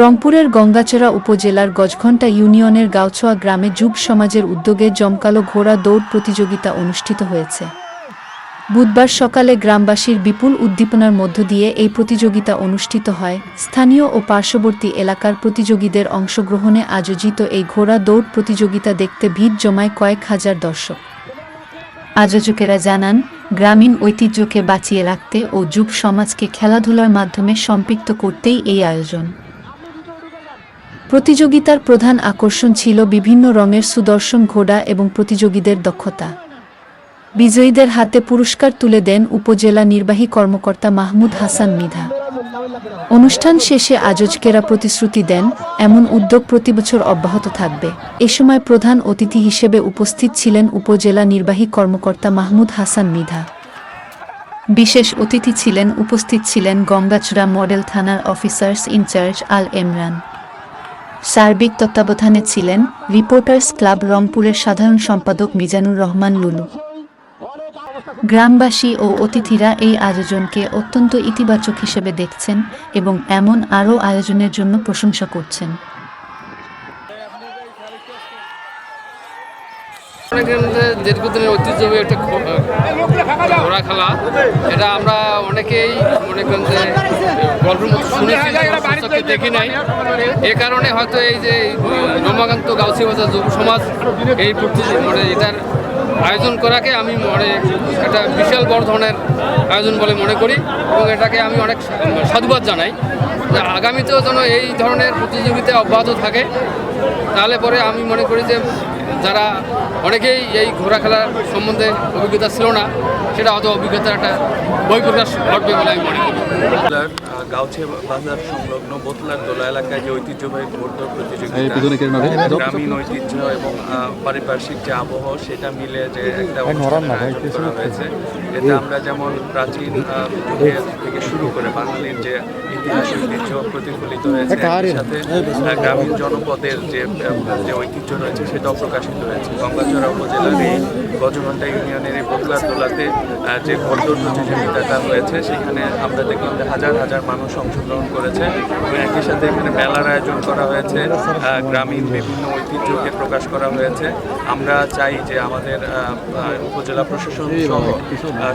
রংপুরের গঙ্গাচড়া উপজেলার গজঘণ্টা ইউনিয়নের গাউছোয়া গ্রামে যুব সমাজের উদ্যোগে জমকালো ঘোড়া দৌড় প্রতিযোগিতা অনুষ্ঠিত হয়েছে। বুধবার সকালে গ্রামবাসীর বিপুল উদ্দীপনার মধ্য দিয়ে এই প্রতিযোগিতা অনুষ্ঠিত হয়। স্থানীয় ও পার্শ্ববর্তী এলাকার প্রতিযোগীদের অংশগ্রহণে আয়োজিত এই ঘোড়া দৌড় প্রতিযোগিতা দেখতে ভিড় জমায় কয়েক হাজার দর্শক। আয়োজকেরা জানান গ্রামীণ ঐতিহ্যকে বাঁচিয়ে রাখতে ও যুব সমাজকে খেলাধুলার মাধ্যমে সম্পৃক্ত করতেই এই আয়োজন। প্রতিযোগিতার প্রধান আকর্ষণ ছিল বিভিন্ন রঙের সুদর্শন ঘোড়া এবং প্রতিযোগীদের দক্ষতা। বিজয়ীদের হাতে পুরস্কার তুলে দেন উপজেলা নির্বাহী কর্মকর্তা মাহমুদ হাসান মিধা। অনুষ্ঠান শেষে আয়োজকেরা প্রতিশ্রুতি দেন, এমন উদ্যোগ প্রতিবছর অব্যাহত থাকবে। এ সময় প্রধান অতিথি হিসেবে উপস্থিত ছিলেন উপজেলা নির্বাহী কর্মকর্তা মাহমুদ হাসান মিধা। বিশেষ অতিথি ছিলেন, উপস্থিত ছিলেন গঙ্গাচড়া মডেল থানার অফিসার্স ইনচার্জ আল এমরান সার্বিক তত্ত্বাবধানে ছিলেন রিপোর্টার্স ক্লাব রংপুরের সাধারণ সম্পাদক মিজানুর রহমান লুলু। গ্রামবাসী ও অতিথিরা এই আয়োজনকে অত্যন্ত ইতিবাচক হিসেবে দেখছেন এবং এমন আরও আয়োজনের জন্য প্রশংসা করছেন। দীর্ঘদিনের ঐতিহ্যবাহী একটা ঘোড়া খেলা। এটা আমরা অনেকেই মনে করেন যে গল্পের শুনেছি দেখি নাই। এ কারণে হয়তো এই যে রমাকান্ত গাউসি বাজার যুব সমাজ এই প্রতি- মানে এটার আয়োজন করাকে আমি মনে একটা বিশাল বড় ধরনের আয়োজন বলে মনে করি এবং এটাকে আমি অনেক সাধুবাদ জানাই। আগামীতেও যেন এই ধরনের প্রতিযোগিতা অব্যাহত থাকে, তাহলে পরে আমি মনে করি যে যারা অনেকেই এই ঘোড়া খেলার সম্বন্ধে অভিজ্ঞতা ছিল না, সেটা হয়তো অভিজ্ঞতার একটা বই প্রকাশ ঘটবে বলে আমি মনে করি। বোতলার গাউছে বাজার সংলগ্ন বোতলার দোলা এলাকায় যে ঐতিহ্যবাহী প্রতিযোগিতা গ্রামীণ ঐতিহ্য এবং পারিপার্শ্বিক যে আবহাওয়া সেটা মিলে যে একটা আয়োজন করা হয়েছে। এতে আমরা যেমন প্রাচীন যুগের থেকে শুরু করে বাঙালির যে ইতিহাস ঐতিহ্য প্রতিফলিত হয়েছে সাথে গ্রামীণ জনপদের যে যে ঐতিহ্য রয়েছে সেটাও প্রকাশিত হয়েছে। গঙ্গাচড়া উপজেলার এই গজঘণ্টা ইউনিয়নের এই বোতলার দোলাতে আহ, যে ঘোড়দৌড় প্রতিযোগিতাটা হয়েছে সেখানে আমরা দেখলাম হাজার হাজার মানুষ অংশগ্রহণ করেছে এবং একই সাথে এখানে মেলার আয়োজন করা হয়েছে গ্রামীণ বিভিন্ন ঐতিহ্যকে প্রকাশ করা হয়েছে। আমরা চাই যে আমাদের উপজেলা প্রশাসন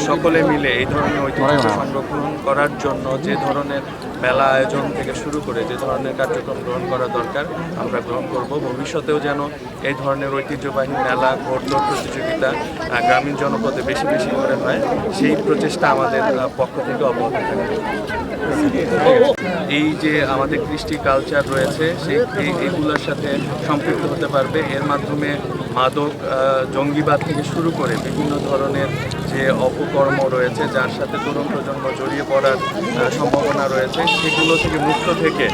সকলে মিলে এই ধরনের ঐতিহ্য সংরক্ষণ করার জন্য যে ধরনের মেলা আয়োজন থেকে শুরু করে যে ধরনের কার্যক্রম গ্রহণ করা দরকার, আমরা গ্রহণ করব। ভবিষ্যতেও যেন এই ধরনের ঐতিহ্যবাহী মেলা, ঘোড়দৌড় প্রতিযোগিতা গ্রামীণ জনপদে বেশি বেশি করে হয়, সেই প্রচেষ্টা আমাদের পক্ষ থেকে অব্যাহত থাকবে। এই যে আমাদের কৃষ্টি কালচার রয়েছে সেই এগুলোর সাথে সম্পৃক্ত হতে পারবে। এর মাধ্যমে মাদক জঙ্গিবাদ থেকে শুরু করে বিভিন্ন ধরনের যে অপকর্ম রয়েছে যার সাথে তরুণ প্রজন্ম জড়িয়ে পড়ার সম্ভাবনা রয়েছে সেগুলো থেকে মুক্ত থেকে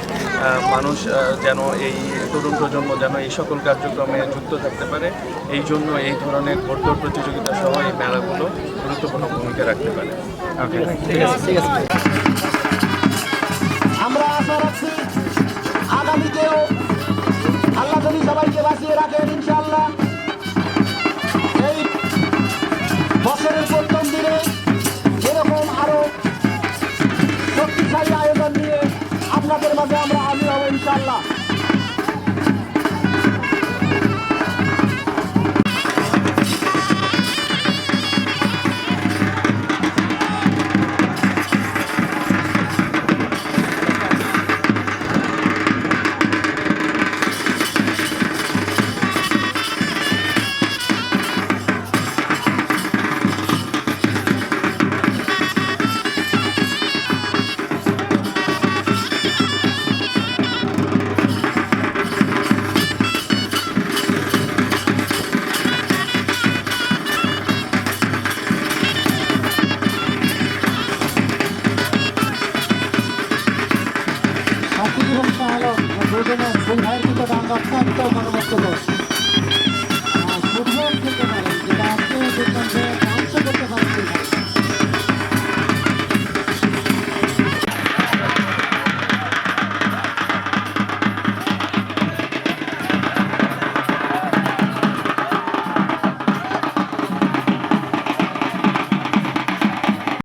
মানুষ যেন এই তরুণ প্রজন্ম যেন এই সকল কার্যক্রমে যুক্ত থাকতে পারে। এই জন্য এই ধরনের ঘোড়দৌড় প্রতিযোগিতা সহ এই মেলাগুলো গুরুত্বপূর্ণ ভূমিকা রাখতে পারে। আমরা আশা রাখছি আগামীতেও আল্লাহ যদি সবাইকে বাঁচিয়ে রাখেন ইনশাআল্লাহ। হাজির চালক দুজনে সিংহের দিকে ডাঙ্গা অত্যন্ত মনোমুগ্ধকর। ফুটবল খেলতে পারেন যেটা